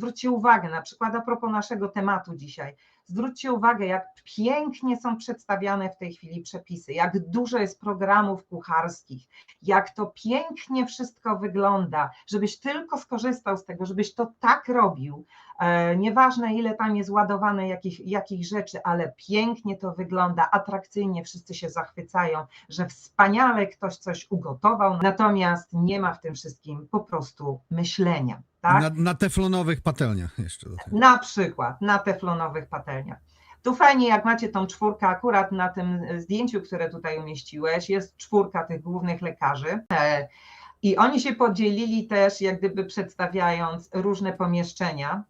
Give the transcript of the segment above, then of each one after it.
Zwróćcie uwagę, na przykład a propos naszego tematu dzisiaj, zwróćcie uwagę, jak pięknie są przedstawiane w tej chwili przepisy, jak dużo jest programów kucharskich, jak to pięknie wszystko wygląda, żebyś tylko skorzystał z tego, żebyś to tak robił. E, nieważne, ile tam jest ładowane jakich, jakich rzeczy, ale pięknie to wygląda, atrakcyjnie, wszyscy się zachwycają, że wspaniale ktoś coś ugotował, natomiast nie ma w tym wszystkim po prostu myślenia. Tak? Na, na teflonowych patelniach jeszcze. do tego. Na przykład na teflonowych patelniach. Tu fajnie, jak macie tą czwórkę, akurat na tym zdjęciu, które tutaj umieściłeś, jest czwórka tych głównych lekarzy. E, I oni się podzielili też, jak gdyby przedstawiając różne pomieszczenia.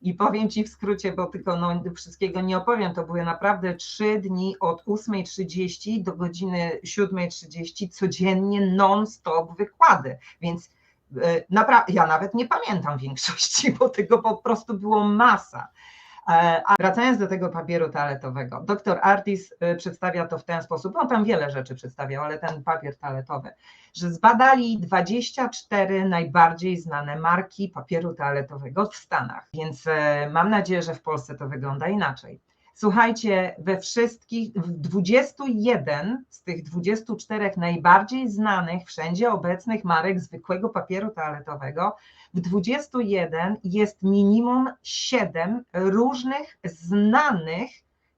I powiem Ci w skrócie, bo tylko no, wszystkiego nie opowiem, to były naprawdę trzy dni od 8.30 do godziny 7.30 codziennie non-stop wykłady. Więc e, napra- ja nawet nie pamiętam większości, bo tego po prostu było masa. E, A wracając do tego papieru toaletowego, dr Artis e, przedstawia to w ten sposób, on tam wiele rzeczy przedstawiał, ale ten papier toaletowy, że zbadali 24 najbardziej znane marki papieru toaletowego w Stanach, więc e, mam nadzieję, że w Polsce to wygląda inaczej. Słuchajcie, we wszystkich, w 21 z tych 24 najbardziej znanych, wszędzie obecnych marek zwykłego papieru toaletowego, w 21 jest minimum 7 różnych znanych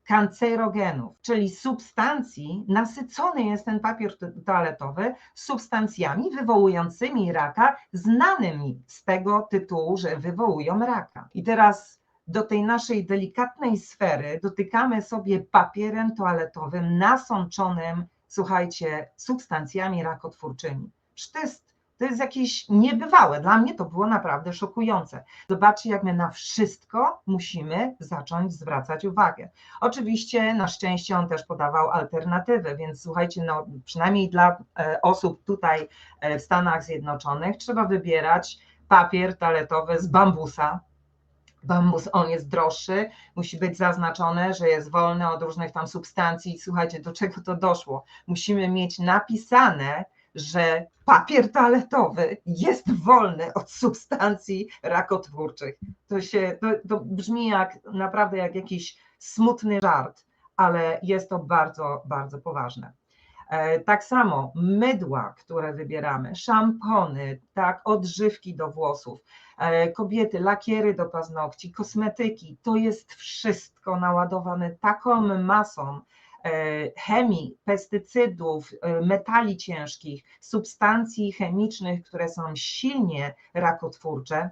kancerogenów, czyli substancji, nasycony jest ten papier to- toaletowy substancjami wywołującymi raka, znanymi z tego tytułu, że wywołują raka. I teraz do tej naszej delikatnej sfery dotykamy sobie papierem toaletowym nasączonym, słuchajcie, substancjami rakotwórczymi. To jest, to jest jakieś niebywałe. Dla mnie to było naprawdę szokujące. Zobaczcie, jak my na wszystko musimy zacząć zwracać uwagę. Oczywiście na szczęście on też podawał alternatywy, więc słuchajcie, no, przynajmniej dla e, osób tutaj e, w Stanach Zjednoczonych trzeba wybierać papier toaletowy z bambusa, bambus, on jest droższy, musi być zaznaczone, że jest wolny od różnych tam substancji. Słuchajcie, do czego to doszło? Musimy mieć napisane, że papier toaletowy jest wolny od substancji rakotwórczych. To się, to, to brzmi jak naprawdę jak jakiś smutny żart, ale jest to bardzo, bardzo poważne. E, Tak samo mydła, które wybieramy, szampony, tak, odżywki do włosów, e, kobiety, lakiery do paznokci, kosmetyki, to jest wszystko naładowane taką masą e, chemii, pestycydów, metali ciężkich, substancji chemicznych, które są silnie rakotwórcze,